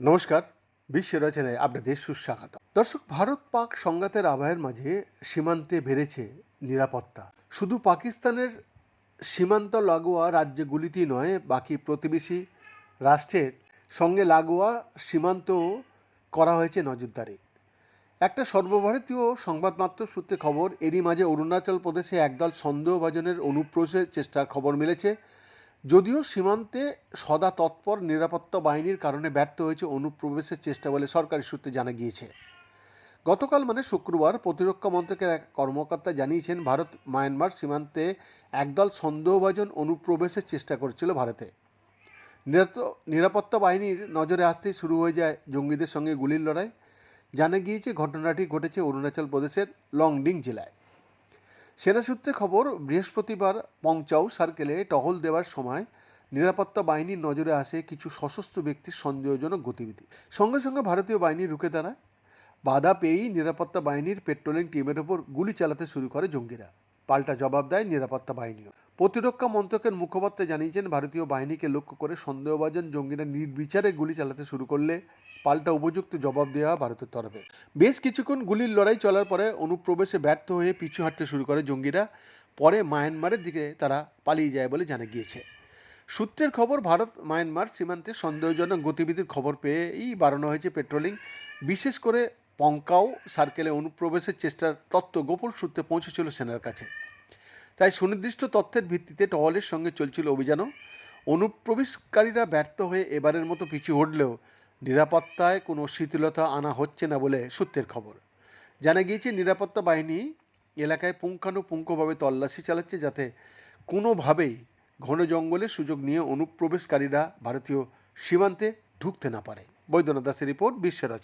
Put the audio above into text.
নমস্কার, বিশ্ব রচনায় আপনাদের সুস্বাগত। দর্শক, ভারত পাক সংঘাতের আবহের মাঝে সীমান্তে বেড়েছে নিরাপত্তা। শুধু পাকিস্তানের সীমান্ত লাগোয়া রাজ্যগুলিতেই নয়, বাকি প্রতিবেশী রাষ্ট্রের সঙ্গে লাগোয়া সীমান্ত করা হয়েছে নজরদারি। একটা সর্বভারতীয় সংবাদমাত্র সূত্রে খবর, এরই মাঝে অরুণাচল প্রদেশে একদল সন্দেহভাজনের অনুপ্রবেশের চেষ্টার খবর মিলেছে। যদিও সীমান্তে সদা তৎপর নিরাপত্তা বাহিনীর কারণে ব্যর্থ হয়েছে অনুপ্রবেশের চেষ্টা বলে সরকারি সূত্রে জানা গিয়েছে। গতকাল মানে শুক্রবার প্রতিরক্ষা মন্ত্রকের এক কর্মকর্তা জানিয়েছেন, ভারত মায়ানমার সীমান্তে একদল সন্দেহভাজন অনুপ্রবেশের চেষ্টা করছিল ভারতে। নিরাপত্তা বাহিনীর নজরে আসতেই শুরু হয়ে যায় জঙ্গিদের সঙ্গে গুলির লড়াই। জানা গিয়েছে ঘটনাটি ঘটেছে অরুণাচল প্রদেশের লংডিং জেলায়। সেনা সূত্রে খবর, বৃহস্পতিবার পংচাও সার্কেলে টহল দেওয়ার সময় নিরাপত্তা বাহিনীর নজরে আসে কিছু সশস্ত্র ব্যক্তির সন্দেহজনক গতিবিধি। সঙ্গে সঙ্গে ভারতীয় বাহিনী রুখে দাঁড়ায়। বাধা পেয়েই নিরাপত্তা বাহিনীর পেট্রোলিং টিমের ওপর গুলি চালাতে শুরু করে জঙ্গিরা। পাল্টা জবাব দেয় নিরাপত্তা বাহিনীও। প্রতিরক্ষা মন্ত্রকের মুখপাত্র জানিয়েছেন, ভারতীয় বাহিনীকে লক্ষ্য করে সন্দেহভাজন জঙ্গিরা নির্বিচারে গুলি চালাতে শুরু করলে পাল্টা উপযুক্ত জবাব দেওয়া ভারতের তরফে। বেশ কিছুক্ষণ গুলির লড়াই চলার পরে অনুপ্রবেশে ব্যর্থ হয়ে পিছু হাঁটতে শুরু করে জঙ্গিরা। পরে মায়ানমারের দিকে তারা পালিয়ে যায় বলে জানা গিয়েছে। সূত্রের খবর, ভারত মায়ানমার সীমান্তে সন্দেহজনক গতিবিধির খবর পেয়েই বাড়ানো হয়েছে পেট্রোলিং। বিশেষ করে পঙ্কাও সার্কেলে অনুপ্রবেশের চেষ্টার তত্ত্ব গোপন সূত্রে পৌঁছেছিল সেনার কাছে। তাই সুনির্দিষ্ট তথ্যের ভিত্তিতে টহলের সঙ্গে চলছিল অভিযানও। অনুপ্রবেশকারীরা ব্যর্থ হয়ে এবারের মতো পিছু হটলেও নিরাপত্তায় কোনো শিথিলতা আনা হচ্ছে না বলে সূত্রের খবর। জানা গিয়েছে, নিরাপত্তা বাহিনী এলাকায় পুঙ্খানুপুঙ্খভাবে তল্লাশি চালাচ্ছে যাতে কোনোভাবেই ঘন জঙ্গলের সুযোগ নিয়ে অনুপ্রবেশকারীরা ভারতীয় সীমান্তে ঢুকতে না পারে। বৈদ্যনাথ দাসের রিপোর্ট বিশ্বের রচনা।